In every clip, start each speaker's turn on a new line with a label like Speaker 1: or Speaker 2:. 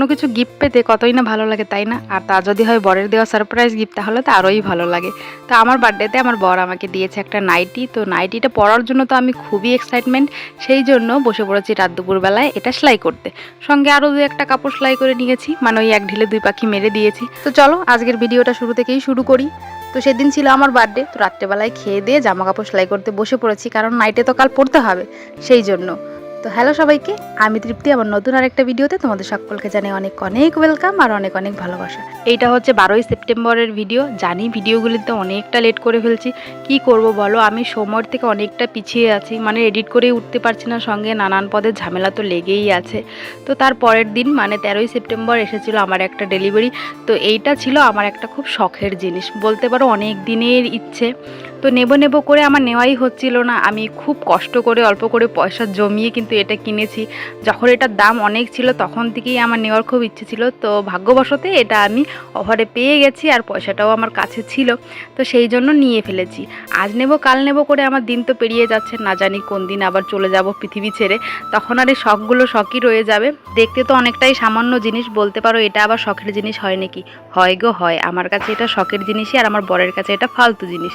Speaker 1: কোনো কিছু গিফট পেতে কতই না ভালো লাগে, তাই না? আর তা যদি হয় বরের দেওয়া সারপ্রাইজ গিফট তাহলে তো আরোই ভালো লাগে। তো আমার বার্থডেতে আমার বর আমাকে দিয়েছে একটা নাইটি তো নাইটিটা পরার জন্য তো আমি খুবই এক্সাইটমেন্ট সেই জন্য বসে পড়েছি রাত দুপুরবেলায় এটা সেলাই করতে। সঙ্গে আরও দু একটা কাপড় সেলাই করে নিয়েছি মানে ওই এক ঢিলে দুই পাখি মেরে দিয়েছি। তো চলো, আজকের ভিডিওটা শুরু থেকেই শুরু করি। তো সেদিন ছিল আমার বার্থডে তো রাত্রেবেলায় খেয়ে দিয়ে জামা কাপড় সেলাই করতে বসে পড়েছি, কারণ নাইটে তো কাল পড়তে হবে, সেই জন্য। তো হ্যালো সবাইকে, আমি তৃপ্তি আমার নতুন আরেকটা ভিডিওতে তোমাদের সকলকে জানাই অনেক অনেক ওয়েলকাম আর অনেক অনেক ভালোবাসা। এইটা হচ্ছে বারোই সেপ্টেম্বরের ভিডিও জানি ভিডিওগুলিতে অনেকটা লেট করে ফেলছি। কি করব বলো, আমি সময়ের থেকে অনেকটা পিছিয়ে আছি মানে এডিট করেই উঠতে পারছি না, সঙ্গে নানান পদের ঝামেলা তো লেগেই আছে। তো তার পরের দিন মানে তেরোই সেপ্টেম্বর এসেছিল আমার একটা ডেলিভারি তো এইটা ছিল আমার একটা খুব শখের জিনিস। বলতে পারো অনেক দিনের ইচ্ছে তো নেব নেব করে আমার নেওয়াই হচ্ছিল না। আমি খুব কষ্ট করে অল্প করে পয়সা জমিয়ে কিন্তু এটা কিনেছি। যখন এটার দাম অনেক ছিল তখন থেকেই আমার নেওয়ার খুব ইচ্ছে ছিল। তো ভাগ্যবশতে এটা আমি অফারে পেয়ে গেছি আর পয়সাটাও আমার কাছে ছিল। তো সেই জন্য নিয়ে ফেলেছি। আজ নেব, কাল নেব করে আমার দিন তো পেরিয়ে যাচ্ছে। না জানি কোন দিন আবার চলে যাব পৃথিবী ছেড়ে। তখন আর এই শখগুলো শখই রয়ে যাবে। দেখতে তো অনেকটাই সামান্য জিনিস। বলতে পারো এটা আবার শখের জিনিস হয় নাকি? হয় গো, হয়। আমার কাছে এটা শখের জিনিসই আর আমার বরের কাছে এটা ফালতু জিনিস।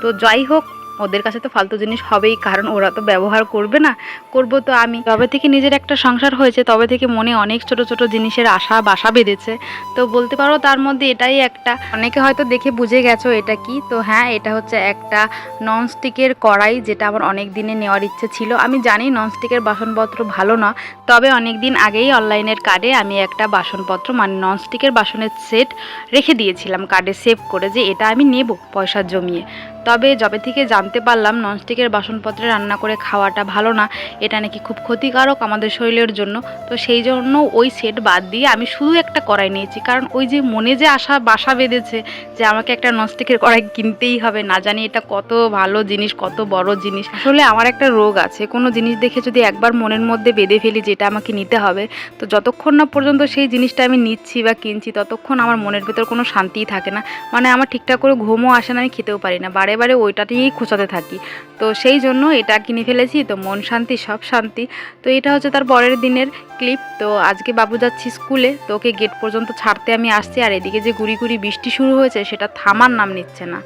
Speaker 1: তো যাই হোক ওদের কাছে তো ফালতু জিনিস হবেই, কারণ ওরা তো ব্যবহার করবে না। করব তো আমি। তবে থেকে নিজের একটা সংসার হয়েছে, তবে থেকে মনে অনেক ছোট ছোট জিনিসের আশা, বাসা বেঁধেছে। তো বলতে পারো তার মধ্যে এটাই একটা। অনেকে হয়তো দেখে বুঝে গেছো এটা কি? তো হ্যাঁ এটা হচ্ছে একটা ননস্টিকের কড়াই, যেটা আমার অনেক দিনে নেওয়ার ইচ্ছে ছিল। আমি জানি ননস্টিকের বাসনপত্র ভালো না, তবে অনেক দিন আগেই অনলাইনের কার্ডে আমি একটা বাসনপত্র মানে ননস্টিকের বাসনের সেট রেখে দিয়েছিলাম, কার্ডে সেভ করে যে এটা আমি নেব পয়সা জমিয়ে। তবে যবে থেকে জানতে পারলাম ননস্টিকের বাসনপত্রে রান্না করে খাওয়াটা ভালো না। এটা নাকি খুব ক্ষতিকারক আমাদের শরীরের জন্য। তো সেই জন্য ওই সেট বাদ দিয়ে আমি শুধু একটা কড়াই নিয়েছি। কারণ ওই যে মনে যে আশা, বাসা বেঁধেছে যে আমাকে একটা ননস্টিকের কড়াই কিনতেই হবে, না জানি এটা কত ভালো জিনিস, কত বড় জিনিস। আসলে আমার একটা রোগ আছে। কোনো জিনিস দেখে যদি একবার মনের মধ্যে বেঁধে ফেলি যেটা আমাকে নিতে হবে, তো যতক্ষণ না পর্যন্ত সেই জিনিসটা আমি নিচ্ছি বা কিনছি, ততক্ষণ আমার মনের ভেতর কোনো শান্তিই থাকে না। মানে আমার ঠিকঠাক করে ঘুমও আসে না, আমি খেতেও পারি না। বারে বারে ওইটা নিয়েই খোঁচাতে থাকি। তো সেই জন্য এটা কিনে ফেলেছি, তো মন শান্তি, সব শান্তি। তো এটা হচ্ছে তার পরের দিনের ক্লিপ তো আজকে বাবু যাচ্ছি স্কুলে তো ওকে গেট পর্যন্ত ছাড়তে আমি আসছি, আর এদিকে যে গুড়ি গুড়ি বৃষ্টি শুরু হয়েছে, সেটা থামার নাম নিচ্ছে না।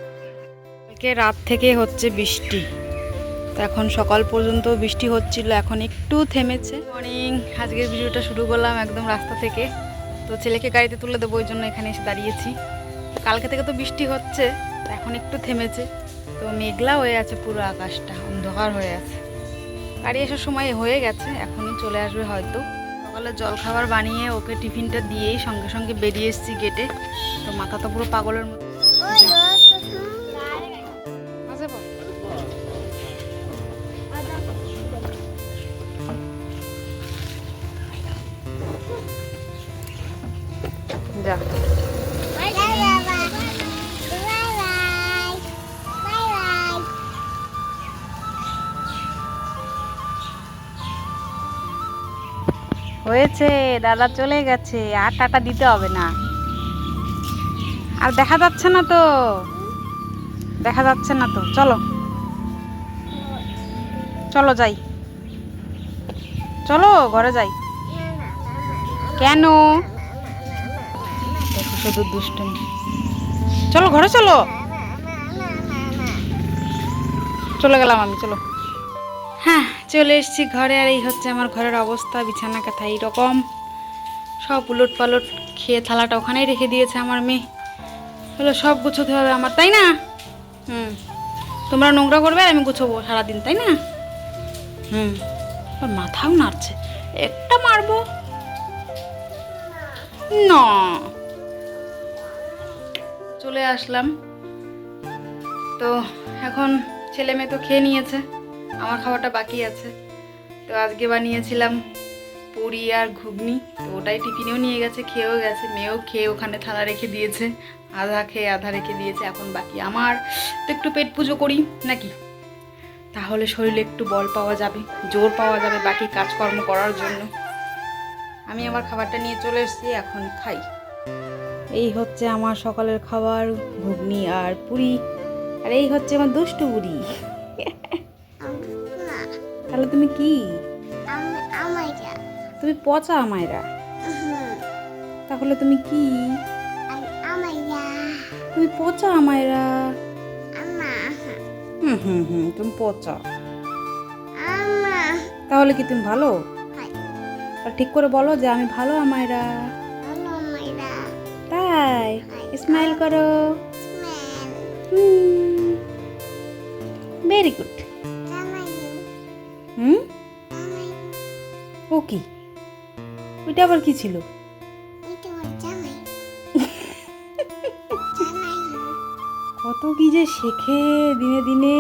Speaker 1: কালকে রাত থেকে হচ্ছে বৃষ্টি। তো এখন সকাল পর্যন্ত বৃষ্টি হচ্ছিল, এখন একটু থেমেছে। মর্নিং আজকের ভিডিওটা শুরু করলাম একদম রাস্তা থেকে। তো ছেলেকে গাড়িতে তুলে দেবো, ওই জন্য এখানে এসে দাঁড়িয়েছি। কালকে থেকে তো বৃষ্টি হচ্ছে এখন একটু থেমেছে। তো মেঘলা হয়ে আছে পুরো আকাশটা, অন্ধকার হয়ে আছে। গাড়ি আসার সময় হয়ে গেছে, এখনই চলে আসবে হয়তো। সকালে জলখাবার বানিয়ে ওকে টিফিনটা দিয়েই সঙ্গে সঙ্গে বেরিয়ে এসেছি গেটে তো মাথা তো পুরো পাগলের মতো। যা। হয়েছে, দাদা চলে গেছে, আর টাটা দিতে হবে না। আর দেখা যাচ্ছে না তো। দেখা যাচ্ছে না তো। চলো। চলো যাই। চলো, ঘরে যাই। কেন? শুধু চলো, ঘরে চলো। চলে গেলাম আমি, চলো। হ্যাঁ। চলে এসেছি ঘরে আর এই হচ্ছে আমার ঘরের অবস্থা, বিছানা, কাঁথা এইরকম। সব উলট পালট খেয়ে থালাটা ওখানেই রেখে দিয়েছে আমার মেয়ে। হলো সব গুছোতে হবে আমার, তাই না? হুম। তোমরা নোংরা করবে আর আমি গুছোবো সারাদিন, তাই না? হুম। মাথাও নাড়ছে। একটা মারবো? না। চলে আসলাম। তো এখন ছেলে মেয়ে তো খেয়ে নিয়েছে। আমার খাওয়াটা বাকি আছে। তো আজকে বানিয়েছিলাম পুরি আর ঘুগনি। তো ওটাই টিফিনেও নিয়ে গেছে, খেয়েও গেছে, মেয়েও খেয়ে ওখানে থালা রেখে দিয়েছে, আধা খেয়ে আধা রেখে দিয়েছে, এখন বাকি। আমার তো একটু পেট পুজো করি নাকি? তাহলে শরীরে একটু বল পাওয়া যাবে, জোর পাওয়া যাবে বাকি কাজকর্ম করার জন্য। আমি আমার খাবারটা নিয়ে চলে এসেছি, এখন খাই। এই হচ্ছে আমার সকালের খাবার, ঘুগনি আর পুরি। আর এই হচ্ছে আমার দুষ্টু বুড়ি তাহলে তুমি কি? তুমি পচা আমায়রা তাহলে তুমি কি? তুমি পচা আমায়রা হুম হুম হুম তুমি পচা। তাহলে কি তুমি ভালো. ঠিক করে বলো যে আমি ভালো আমায়রা তাই স্মাইল করো।
Speaker 2: Smell.
Speaker 1: Very
Speaker 2: good.
Speaker 1: হুম. ও কি? ওইটা আবার কি ছিল. কত কি যে শেখে দিনে দিনে।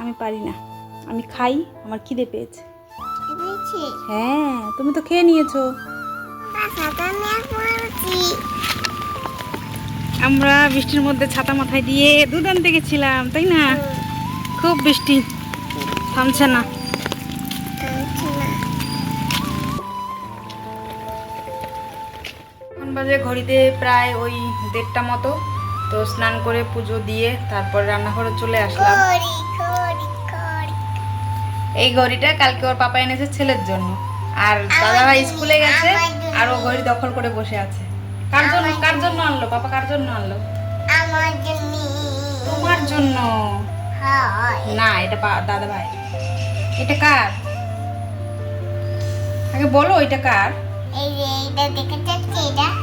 Speaker 1: আমি পারি না। আমি খাই আমার খিদে পেয়েছে। হ্যাঁ তুমি তো খেয়ে নিয়েছো. আমরা বৃষ্টির মধ্যে ছাতা মাথায় দিয়ে দুধ আনতে গেছিলাম তাই না? খুব বৃষ্টি। থামছে না। এখন বাজে ঘড়িতে প্রায় ওই দেড়টা মতো। তো স্নান করে পুজো দিয়ে তারপর রান্নাঘরে চলে আসলাম. এই ঘড়িটা কালকে ওর পাপা এনেছে ছেলের জন্য। আর দাদা ভাই স্কুলে গেছে, আর ও ঘড়ি দখল করে বসে আছে। কার জন্য? কার জন্য আনলো? পাপা কার জন্য আনলো?
Speaker 2: আমার জন্য
Speaker 1: না এটা দাদা ভাই এটা কার আগে বলো এটা কার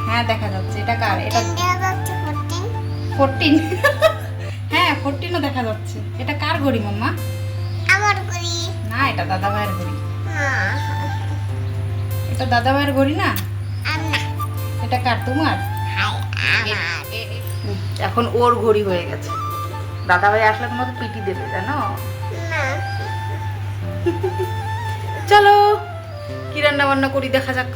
Speaker 1: হ্যাঁ দেখা যাচ্ছে এটা কার এটা
Speaker 2: ফোরটিন
Speaker 1: হ্যাঁ ফোরটিনও দেখা যাচ্ছে এটা কার ঘড়ি মাম্মা
Speaker 2: আমার করি
Speaker 1: না এটা দাদা ভাইয়ের ঘড়ি এটা দাদা ভাইয়ের ঘড়ি না এটা কার তোমার এখন ওর ঘড়ি হয়ে গেছে দাদা ভাই আসলে তোমাকে পিটি দেবে জানো
Speaker 2: না?
Speaker 1: চলো কি রান্না বান্না করি দেখা যাক।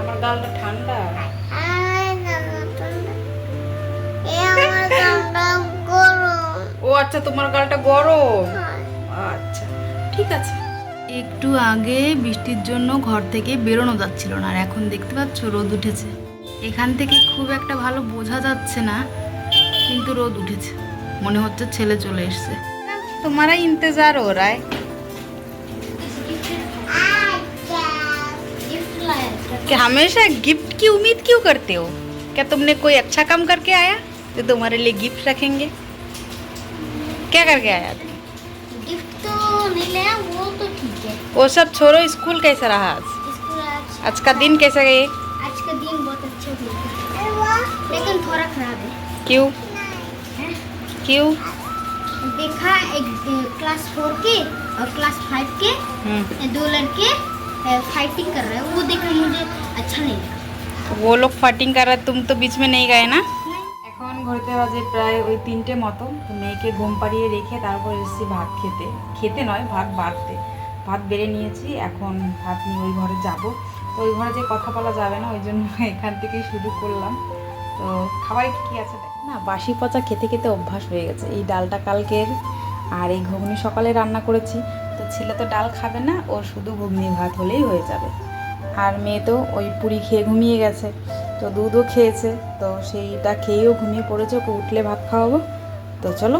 Speaker 1: আমার গালটা ঠান্ডা? ও আচ্ছা তোমার গালটা গরম? আচ্ছা ঠিক আছে। একটু আগে বৃষ্টির জন্য ঘর থেকে বেরোনো যাচ্ছিল না আর এখন দেখতে পাচ্ছ রোদ উঠেছে। এখান থেকে খুব একটা ভালো বোঝা যাচ্ছে না কিন্তু রোদ উঠেছে মনে হচ্ছে ছেলে চলে এসছে তোমারা ইন্তজার हो रहा है
Speaker 2: আচ্ছা गिफ्ट लाया
Speaker 1: कि हमेशा गिफ्ट की उम्मीद क्यों करते हो क्या तुमने कोई अच्छा काम करके आया तो तुम्हारे लिए गिफ्ट रखेंगे क्या करके आया तुम?
Speaker 2: गिफ्ट तो नहीं लाया वो तो ठीक है
Speaker 1: वो सब छोड़ो स्कूल कैसा रहा आज
Speaker 2: स्कूल आज
Speaker 1: आज का दिन कैसा गए
Speaker 2: आज का दिन बहुत अच्छा गया लेकिन थोड़ा खराब है
Speaker 1: क्यों
Speaker 2: हैं?
Speaker 1: क्यों
Speaker 2: देखा एक अ, क्लास फोर के और क्लास फाइव के
Speaker 1: हम्म,
Speaker 2: अ, दो लड़के अ, फाइटिंग कर रहे हैं वो देखा मुझे अच्छा नहीं लगा
Speaker 1: तो वो लोग फाइटिंग कर रहे तुम तो बीच में नहीं गए ना এখন ঘড়িতে বাজে প্রায় ওই তিনটে মতো তো মেয়েকে ঘুম পাড়িয়ে রেখে তারপর এসেছি ভাত খেতে খেতে নয় ভাত বাড়তে ভাত বেড়ে নিয়েছি এখন ভাত নিয়ে ওই ঘরে যাব তো ওই ঘরে যে কথা বলা যাবে না, ওই জন্য এখান থেকেই শুরু করলাম। তো খাবারে কি আছে। না, বাসি পচা খেতে খেতে অভ্যাস হয়ে গেছে। এই ডালটা কালকের আর এই ঘুগনি সকালে রান্না করেছি। তো ছেলে তো ডাল খাবে না, ও শুধু ঘুগনি ভাত হলেই হয়ে যাবে। আর মেয়ে তো ওই পুরি খেয়ে ঘুমিয়ে গেছে। তো দুধও খেয়েছে, তো সেইটা খেয়েও ঘুমিয়ে পড়েছে, ওকে উঠলে ভাত খাওয়াবো। তো চলো,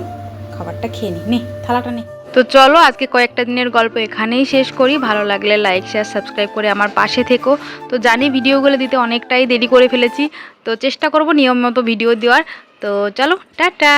Speaker 1: খাবারটা খেয়ে নি। নে, থালাটা নে। তো চলো, আজকে কয়েকটা দিনের গল্প এখানেই শেষ করি। ভালো লাগলে লাইক শেয়ার সাবস্ক্রাইব করে আমার পাশে থেকো। তো জানি ভিডিওগুলো দিতে অনেকটাই দেরি করে ফেলেছি। তো চেষ্টা করব নিয়ম মতো ভিডিও দেওয়ার। তো চলো, টাটা!